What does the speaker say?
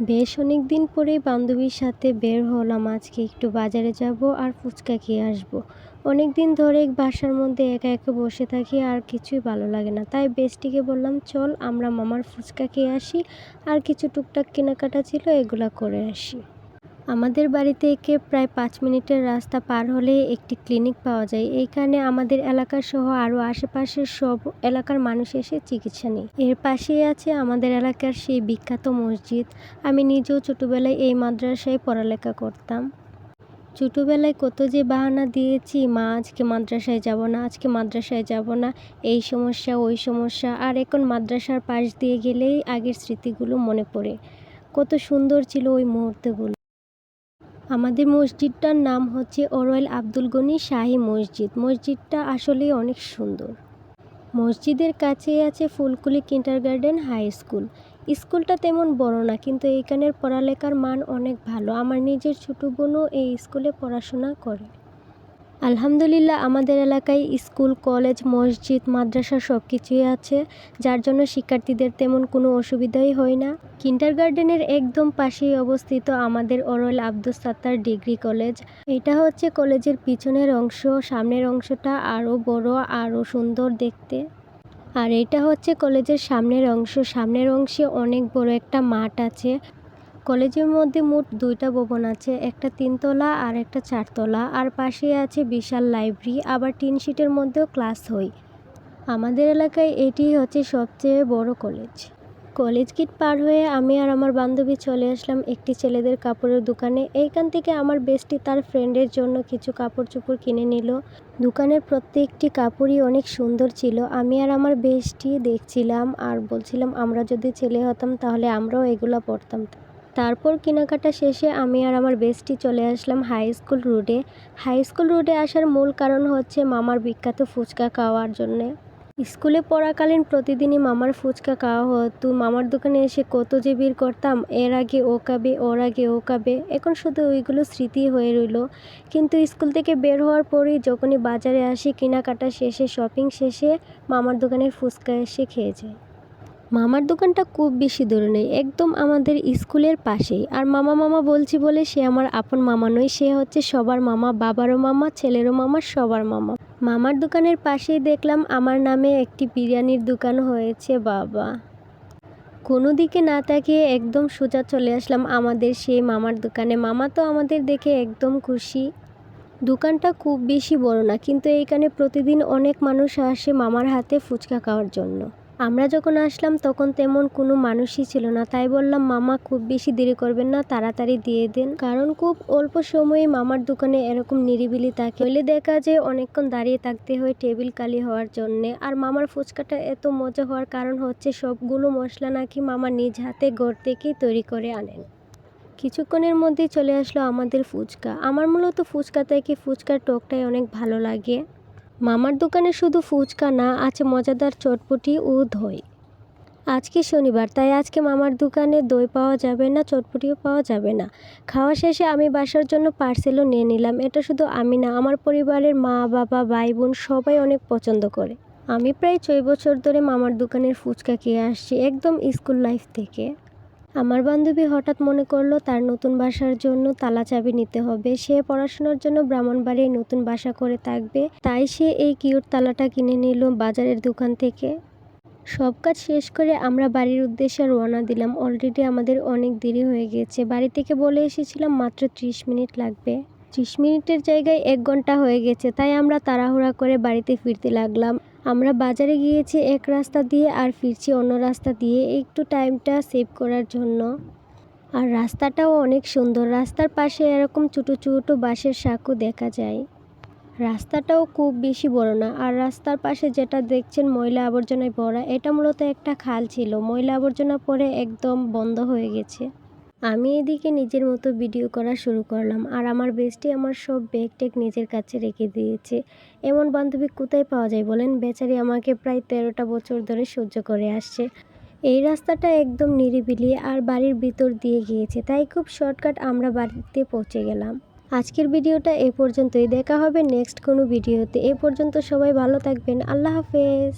বেশ অনেক দিন পরেই বান্ধবীর সাথে বের হলাম। আজকে একটু বাজারে যাব আর ফুচকা খেয়ে আসব। অনেক দিন ধরে বাসার মধ্যে একা একা বসে থাকি আর কিছুই ভালো লাগে না। তাই বেস্টিকে বললাম, চল আমরা মামার ফুচকা খেয়ে আসি আর কিছু টুকটাক কেনাকাটা ছিল এগুলা করে আসি। আমাদের বাড়ি থেকে প্রায় পাঁচ মিনিটের রাস্তা পার হলে একটি ক্লিনিক পাওয়া যায়। এইখানে আমাদের এলাকা সহ আরও আশেপাশের সব এলাকার মানুষ এসে চিকিৎসা নেয়। এর পাশেই আছে আমাদের এলাকার সেই বিখ্যাত মসজিদ। আমি নিজেও ছোটোবেলায় এই মাদ্রাসায় পড়ালেখা করতাম। ছোটোবেলায় কত যে বাহানা দিয়েছি, মা, আজকে মাদ্রাসায় যাব না, আজকে মাদ্রাসায় যাব না, এই সমস্যা, ওই সমস্যা। আর এখন মাদ্রাসার পাশ দিয়ে গেলেই আগের স্মৃতিগুলো মনে পড়ে। কত সুন্দর ছিল ওই মুহূর্তগুলো। আমাদের মসজিদটার নাম হচ্ছে অরয়েল আব্দুল গনি শাহী মসজিদ। মসজিদটা আসলেই অনেক সুন্দর। মসজিদের কাছেই আছে Phulkuli kindergarten high school. স্কুলটা তেমন বড় না, কিন্তু এইখানের পড়ালেখার মান অনেক ভালো। আমার নিজের ছোটো বোনও এই স্কুলে পড়াশোনা করে। আলহামদুলিল্লাহ, আমাদের এলাকায় স্কুল, কলেজ, মসজিদ, মাদ্রাসা সব কিছুই আছে, যার জন্য শিক্ষার্থীদের তেমন কোনো অসুবিধাই হয় না। কিন্টার গার্ডেনের একদম পাশেই অবস্থিত আমাদের অরল আব্দুল সাত্তার ডিগ্রি কলেজ। এটা হচ্ছে কলেজের পিছনের অংশ, সামনের অংশটা আরও বড়, আরও সুন্দর দেখতে। আর এটা হচ্ছে কলেজের সামনের অংশ, সামনের অংশে অনেক বড় একটা মাঠ আছে। কলেজের মধ্যে মোট দুইটা ভবন আছে, একটা তিনতলা আর একটা চারতলা। আর পাশে আছে বিশাল লাইব্রেরি, আবার টিন শিটের মধ্যেও ক্লাস হয় আমাদের এলাকায় এটি হচ্ছে সবচেয়ে বড় কলেজ। কলেজ গেট পার হয়ে আমি আর আমার বান্ধবী চলে আসলাম একটি ছেলেদের কাপড়ের দোকানে। এইখান থেকে আমার বেস্টি তার ফ্রেন্ডের জন্য কিছু কাপড় চোপড় কিনে নিল। দোকানের প্রত্যেকটি কাপড়ই অনেক সুন্দর ছিল। আমি আর আমার বেস্টি দেখছিলাম আর বলছিলাম, আমরা যদি ছেলে হতাম তাহলে আমরাও এগুলো পরতাম। তারপর কেনাকাটা শেষে আমি আর আমার বেস্টি চলে আসলাম হাই স্কুল রোডে হাই স্কুল রোডে আসার মূল কারণ হচ্ছে মামার বিখ্যাত ফুচকা খাওয়ার জন্যে। স্কুলে পড়াকালীন প্রতিদিনই মামার ফুচকা খাওয়া হতো। মামার দোকানে এসে কত যে ভিড় করতাম, এর আগে ও কাবে ওর আগে ও কাবে এখন শুধু ওইগুলো স্মৃতি হয়ে রইল। কিন্তু স্কুল থেকে বের হওয়ার পরেই যখনই বাজারে আসি, কেনাকাটা শেষে শপিং শেষে মামার দোকানের ফুচকা এসে খেয়ে যায় মামার দোকানটা খুব বেশি দূরে নেই, একদম আমাদের স্কুলের পাশেই। আর মামা মামা বলছি বলে সে আমার আপন মামা নয়, সে হচ্ছে সবার মামা, বাবারও মামা, ছেলেরও মামা, সবার মামা। মামার দোকানের পাশেই দেখলাম আমার নামে একটি বিরিয়ানির দোকান হয়েছে, বাবা। কোনো দিকে না তাকিয়ে একদম সোজা চলে আসলাম আমাদের সেই মামার দোকানে। মামা তো আমাদের দেখে একদম খুশি। দোকানটা খুব বেশি বড় না, কিন্তু এইখানে প্রতিদিন অনেক মানুষ আসে মামার হাতে ফুচকা খাওয়ার জন্য। আমরা যখন আসলাম, তখন তেমন কোনো মানুষই ছিল না। তাই বললাম, মামা, খুব বেশি দেরি করবেন না, তাড়াতাড়ি দিয়ে দেন। কারণ খুব অল্প সময়ে মামার দোকানে এরকম নিরিবিলি থাকে। হলে দেখা যায় অনেকক্ষণ দাঁড়িয়ে থাকতে হয় টেবিল কালি হওয়ার জন্যে। আর মামার ফুচকাটা এত মজা হওয়ার কারণ হচ্ছে সবগুলো মশলা নাকি মামা নিজ হাতে ঘর থেকেই তৈরি করে আনেন। কিছুক্ষণের মধ্যেই চলে আসলো আমাদের ফুচকা। আমার মূলত ফুচকা থেকে ফুচকার টকটাই অনেক ভালো লাগে। মামার দোকানে শুধু ফুচকা না, আছে মজাদার চটপটি ও দই। আজকে শনিবার, তাই আজকে মামার দোকানে দই পাওয়া যাবে না, চটপটিও পাওয়া যাবে না। খাওয়া শেষে আমি বাসার জন্য পার্সেলও নিয়ে নিলাম। এটা শুধু আমি না, আমার পরিবারের মা, বাবা, ভাই, বোন সবাই অনেক পছন্দ করে। আমি প্রায় ছয় বছর ধরে মামার দোকানের ফুচকা খেয়ে আসছি, একদম স্কুল লাইফ থেকে। আমার বান্ধবী হঠাৎ মনে করল তার নতুন বাসার জন্য তালা চাবি নিতে হবে। সে পড়াশোনার জন্য ব্রাহ্মণবাড়ির নতুন বাসা করে থাকবে। তাই সে এই কিউট তালাটা কিনে নিল বাজারের দোকান থেকে। সব কাজ শেষ করে আমরা বাড়ির উদ্দেশ্যে রওনা দিলাম। অলরেডি আমাদের অনেক দেরি হয়ে গেছে। বাড়ি থেকে বলে এসেছিলাম মাত্র ত্রিশ মিনিট লাগবে। ত্রিশ মিনিটের জায়গায় এক ঘণ্টা হয়ে গেছে। তাই আমরা তাড়াহুড়া করে বাড়িতে ফিরতে লাগলাম। আমরা বাজারে গিয়েছি এক রাস্তা দিয়ে আর ফিরছি অন্য রাস্তা দিয়ে একটু টাইমটা সেভ করার জন্য। আর রাস্তাটাও অনেক সুন্দর। রাস্তার পাশে এরকম ছোটো ছোটো বাঁশের সাঁকো দেখা যায়। রাস্তাটাও খুব বেশি বড় না। আর রাস্তার পাশে যেটা দেখছেন ময়লা আবর্জনায় ভরা, এটা মূলত একটা খাল ছিল। ময়লা আবর্জনা পরে একদম বন্ধ হয়ে গেছে। আমি এদিকে নিজের মতো ভিডিও করা শুরু করলাম আর আমার বেস্টি আমার সব ব্যাগ টেক নিজের কাছে রেখে দিয়েছে। এমন বান্ধবী কোথায় পাওয়া যায় বলেন? বেচারি আমাকে প্রায় তেরোটা বছর ধরে সহ্য করে আসছে। এই রাস্তাটা একদম নিরিবিলি আর বাড়ির ভিতর দিয়ে গিয়েছে, তাই খুব শর্টকাট আমরা বাড়িতে পৌঁছে গেলাম। আজকের ভিডিওটা এ পর্যন্তই, দেখা হবে নেক্সট কোনো ভিডিওতে। এ পর্যন্ত সবাই ভালো থাকবেন, আল্লাহ হাফেজ।